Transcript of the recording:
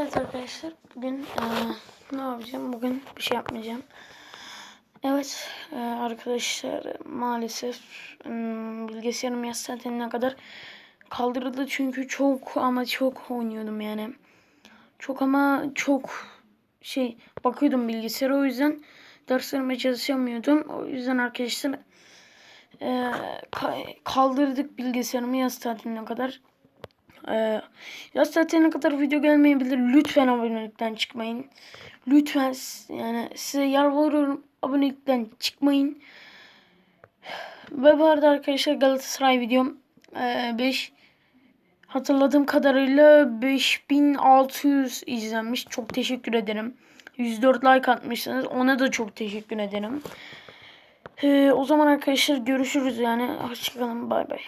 Evet arkadaşlar bugün eee, ne yapacağım? Bugün bir şey yapmayacağım. Evet eee, arkadaşlar maalesef hmm, bilgisayarım yaz saatine kadar kaldırıldı çünkü çok ama çok oynuyordum yani. Çok ama çok şey bakıyordum bilgisayara o yüzden derslerime çalışamıyordum. O yüzden arkadaşlar ka- kaldırdık bilgisayarımı yaz tatiline kadar. Ee, yaz tatiline kadar video gelmeyebilir. Lütfen abonelikten çıkmayın. Lütfen yani size yalvarıyorum abonelikten çıkmayın. Ve bu arada arkadaşlar Galatasaray videom 5 hatırladığım kadarıyla 5600 izlenmiş. Çok teşekkür ederim. 104 like atmışsınız. Ona da çok teşekkür ederim. Ee, o zaman arkadaşlar görüşürüz yani. Hoşçakalın. Bay bay.